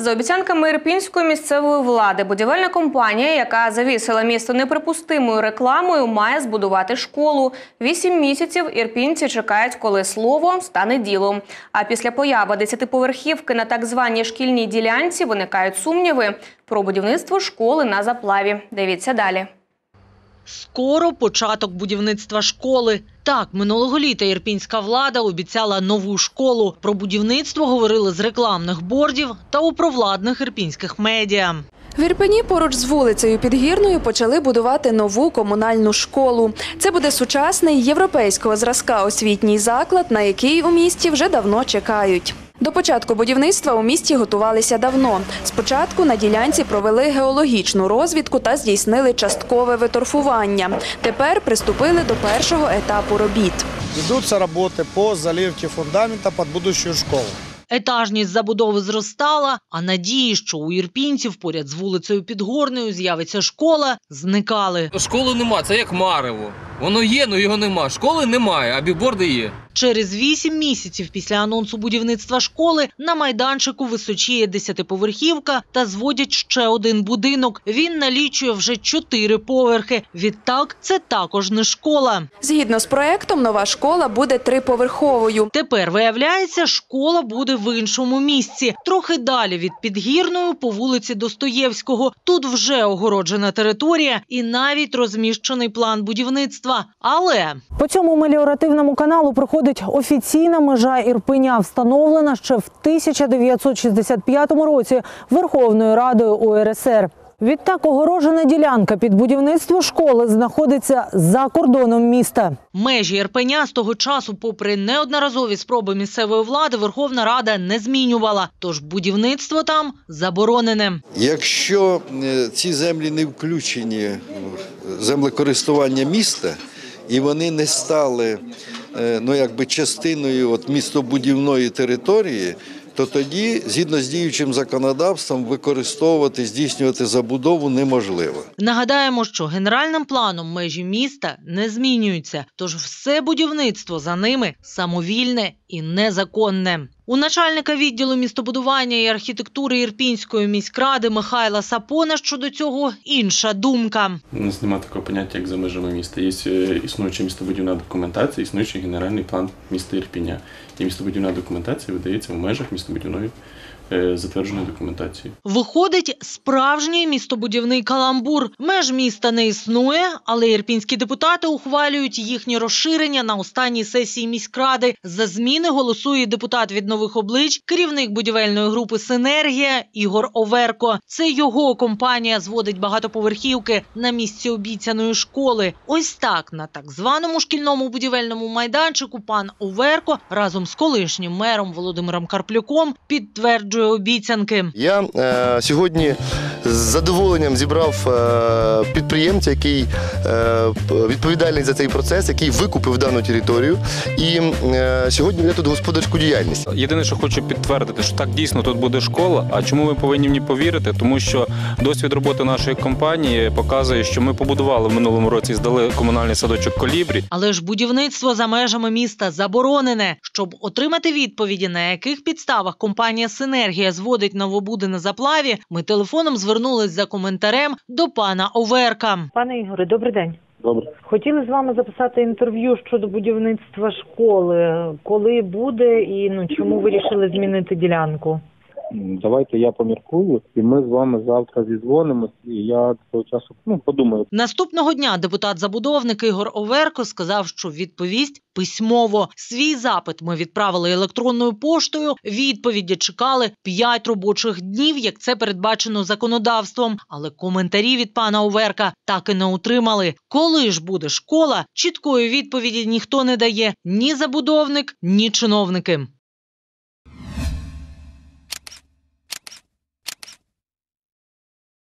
За обіцянками ірпінської місцевої влади, будівельна компанія, яка завісила місто неприпустимою рекламою, має збудувати школу. Вісім місяців ірпінці чекають, коли слово стане ділом. А після появи десятиповерхівки на так званій шкільній ділянці виникають сумніви про будівництво школи на заплаві. Дивіться далі. Скоро початок будівництва школи. Так, минулого літа ірпінська влада обіцяла нову школу. Про будівництво говорили з рекламних бордів та у провладних ірпінських медіа. В Ірпені поруч з вулицею Підгірною почали будувати нову комунальну школу. Це буде сучасний європейського зразка освітній заклад, на який у місті вже давно чекають. До початку будівництва у місті готувалися давно. Спочатку на ділянці провели геологічну розвідку та здійснили часткове виторфування. Тепер приступили до першого етапу робіт. Ведутся работы по заливке фундамента под будущую школу. Етажність забудови зростала, а надії, що у ірпінців поряд з вулицею Підгорною з'явиться школа, зникали. Школи нема, це як марево. Воно є, але його нема. Школи немає, а бігборди є. Через вісім місяців після анонсу будівництва школи на майданчику височіє десятиповерхівка та зводять ще один будинок. Він налічує вже чотири поверхи. Відтак, це також не школа. Згідно з проектом, нова школа буде триповерховою. Тепер виявляється, школа буде в іншому місці, трохи далі від підгірної по вулиці Достоєвського. Тут вже огороджена територія і навіть розміщений план будівництва. Але По цьому меліоративному каналу проходить офіційна межа Ірпеня, встановлена ще в 1965 році Верховною Радою УРСР. Відтак огорожена ділянка під будівництво школи знаходиться за кордоном міста. Межі Ірпеня з того часу, попри неодноразові спроби місцевої влади, Верховна Рада не змінювала. Тож будівництво там заборонене. Якщо е, ці землі не включені в землекористування міста, і вони не стали ну, якби частиною от, містобудівної території, то тоді, згідно з діючим законодавством, використовувати, здійснювати забудову неможливо. Нагадаємо, що генеральним планом межі міста не змінюються, тож все будівництво за ними самовільне і незаконне. У начальника відділу містобудування і архітектури Ірпінської міськради Михайла Сапона щодо цього інша думка. У нас немає такого поняття, як за межами міста. Є е, існуюча містобудівна документація, існуючий генеральний план міста Ірпіня. І містобудівна документація видається в межах містобудівної затвердженої документації. Виходить справжній містобудівний каламбур. Меж міста не існує, але ірпінські депутати ухвалюють їхнє розширення на останній сесії міськради. За зміни голосує депутат від нових облич, керівник будівельної групи Синергія Ігор Оверко. Це його компанія зводить багатоповерхівки на місці обіцяної школи. Ось так на так званому шкільному будівельному майданчику пан Оверко разом з колишнім мером Володимиром Карплюком підтверджує обіцянки. Я е, сьогодні з задоволенням зібрав е, підприємця, який е, відповідальний за цей процес, який викупив дану територію. І е, сьогодні веде тут господарську діяльність. Єдине, що хочу підтвердити, що так дійсно тут буде школа. А чому ми повинні в ній повірити? Тому що досвід роботи нашої компанії показує, що ми побудували в минулому році, і здали комунальний садочок Колібрі. Але ж будівництво за межами міста заборонене. Щоб отримати відповіді, на яких підставах компанія Синергія зводить новобуди на заплаві, ми телефоном звернулись за коментарем до пана Оверка. Пане Ігоре, добрий день. Добре. Хотіли з вами записати інтерв'ю щодо будівництва школи. Коли буде і ну чому вирішили змінити ділянку? Давайте я поміркую, і ми з вами завтра зізвонимось, і я до того часу ну, подумаю. Наступного дня депутат-забудовник Ігор Оверко сказав, що відповість письмово. Свій запит ми відправили електронною поштою. Відповіді чекали 5 робочих днів, як це передбачено законодавством. Але коментарі від пана Оверка так і не отримали. Коли ж буде школа, чіткої відповіді ніхто не дає ні забудовник, ні чиновники.